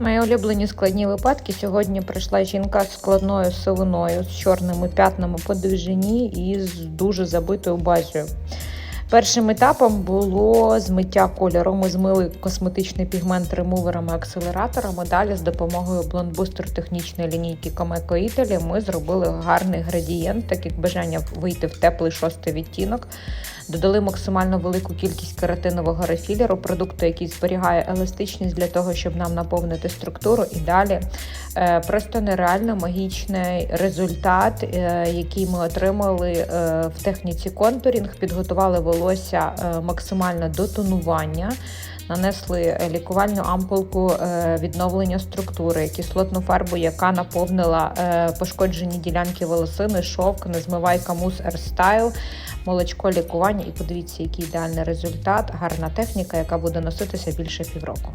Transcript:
Мої улюблені складні випадки. Сьогодні прийшла жінка з складною сивиною, з чорними п'ятнами по довжині і з дуже забитою базою. Першим етапом було змиття кольору. Ми змили косметичний пігмент ремуверами акселераторами. Далі з допомогою блондбустер технічної лінійки Comeco Italy ми зробили гарний градієнт, так як бажання вийти в теплий шостий відтінок. Додали максимально велику кількість кератинового рефілеру, продукту, який зберігає еластичність для того, щоб нам наповнити структуру. І далі е, просто нереально магічний результат, е, який ми отримали е, в техніці контурінг. Підготували волосся е, максимально до. Нанесли е, лікувальну ампулку е, відновлення структури, кислотну фарбу, яка наповнила пошкоджені ділянки волосини, шовк, незмивайка мус Airstyle, молочко лікування. І подивіться, який ідеальний результат, гарна техніка, яка буде носитися більше півроку.